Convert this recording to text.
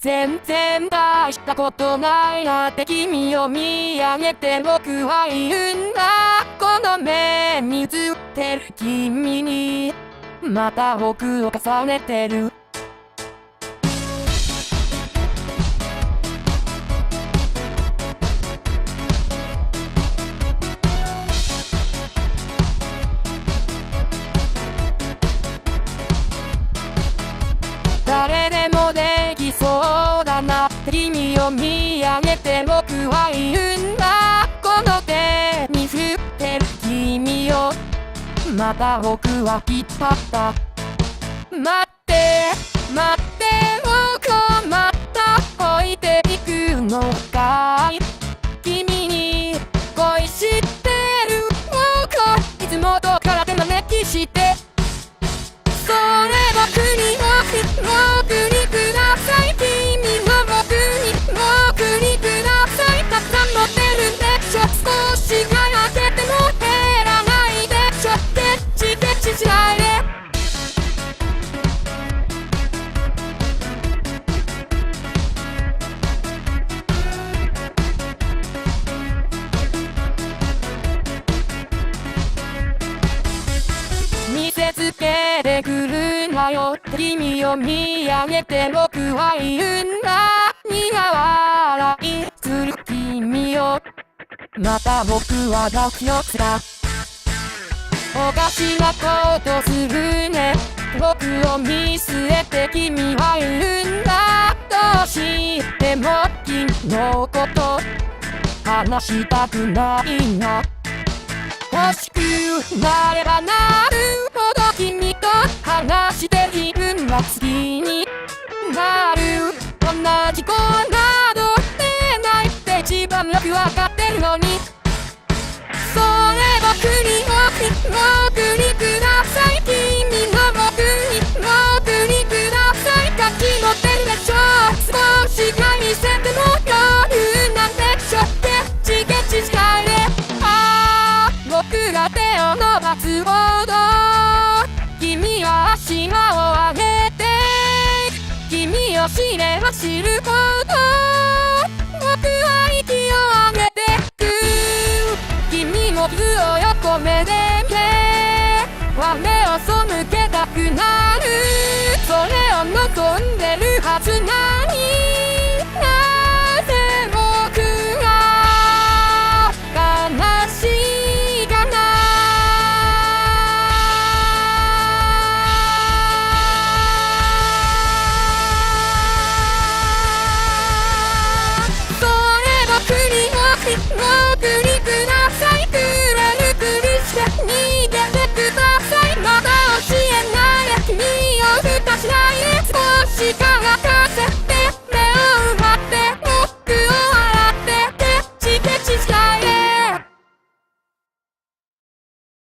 全然大したことないなって君を見上げて僕は言うんだ。この目に映ってる君に。また僕を重ねてる。は言うんだ。この手に振ってる君を。また僕は引っ張った。待って待って。てくるなよ。君を見上げて僕は言うんだ苦笑いする君をまた僕は抱き寄せたおかしなことするね僕を見据えて君は言うんだどうしても君のこと話したくないな欲しくなればなよくわかってるのに。それ僕に僕僕にください。君の僕に僕にください。書き持ってるでしょ。少しが見せても夜なんでしょケチケチしないでああ僕が手を伸ばすほど。君は足を上げて。君を知れば知るほど。目